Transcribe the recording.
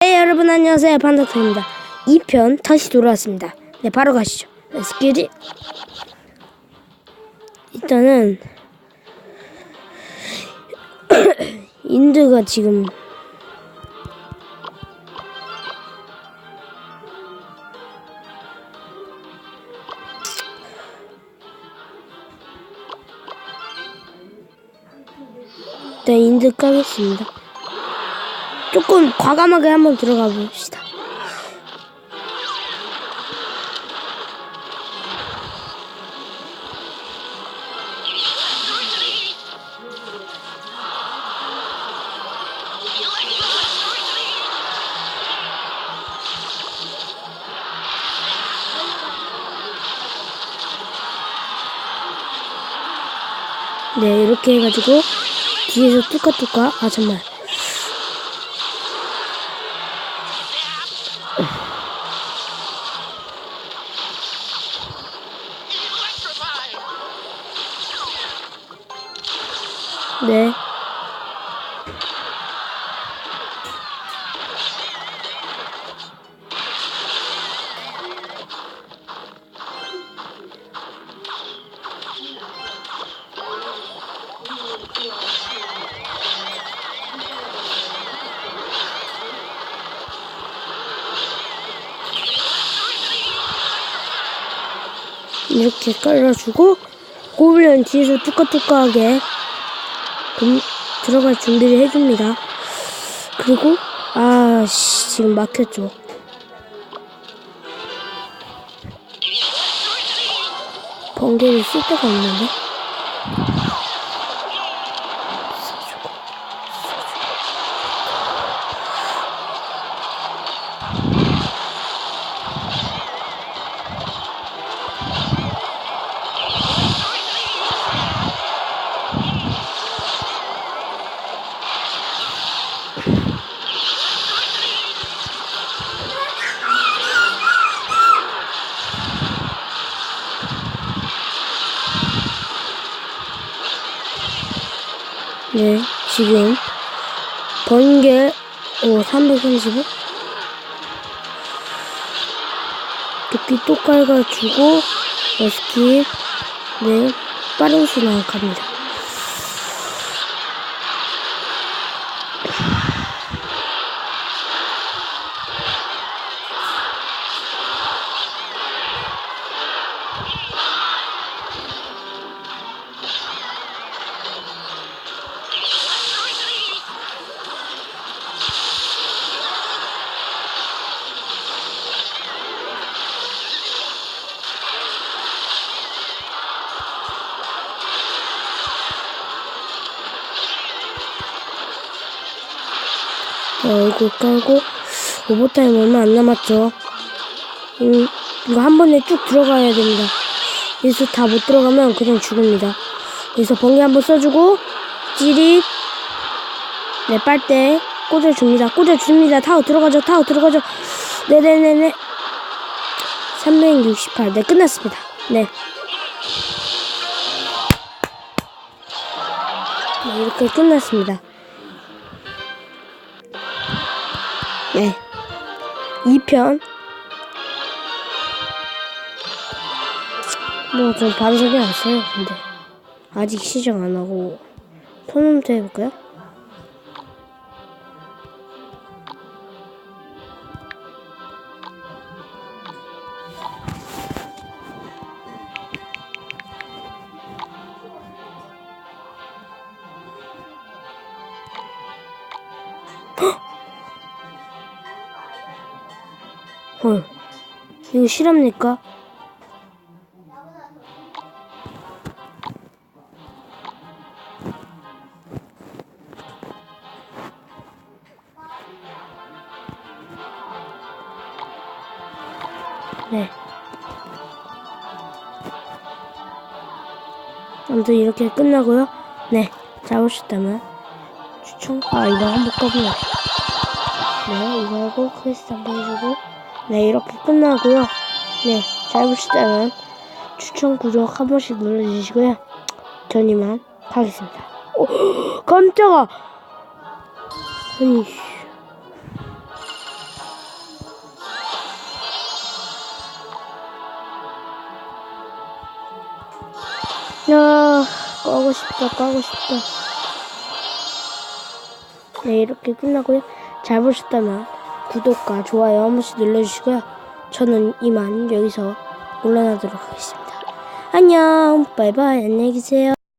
네 여러분 안녕하세요. 판다토입니다. 2편 다시 돌아왔습니다. 네 바로 가시죠. Get it. 일단은 인드가 지금 네 인드 까겠습니다 조금 과감하게 한번 들어가 봅시다. 네, 이렇게 해가지고 뒤에서 뚜까뚜까 아 정말 네. 이렇게 깔아주고 고블린 뒤에서 뚜까뚜까하게 금- 들어갈 준비를 해줍니다. 그리고 아 씨, 지금 막혔죠. 번개를 쓸 데가 없는데. 네, 지금 번개 오 335. 도끼 또 깔아주고 레스킵 네 빠른 순환 갑니다. 어, 이거 깔고 오버타임 얼마 안 남았죠. 음, 이거 한 번에 쭉 들어가야 됩니다. 여기서 다 못 들어가면 그냥 죽습니다. 여기서 번개 한번 써주고 찌릿 네 빨대 꽂아줍니다. 꽂아줍니다. 타워 들어가죠. 타워 들어가죠. 네네네네 368. 네 끝났습니다. 네. 네 이렇게 끝났습니다. 네. 2편. 뭐, 좀 반성이 없어요, 근데. 아직 시정 안 하고. 토너먼트 해볼까요? 헐. 이거 실합니까? 네. 아무튼 이렇게 끝나고요. 네. 잡으셨다면 추천. 아 이거 한번 꺼보려. 네, 이거 하고 퀘스트 한번 해주고 네, 이렇게 끝나고요. 네, 잘 보실 때는 추천, 구독 한 번씩 눌러주시고요. 전 이만 가겠습니다. 오, 깜짝아! 아니, 야, 까고 싶다, 까고 싶다. 네, 이렇게 끝나고요. 잘 보셨다면 구독과 좋아요 한 번씩 눌러주시고요. 저는 이만 여기서 물러나도록 하겠습니다. 안녕, 바이바이, 안녕히 계세요.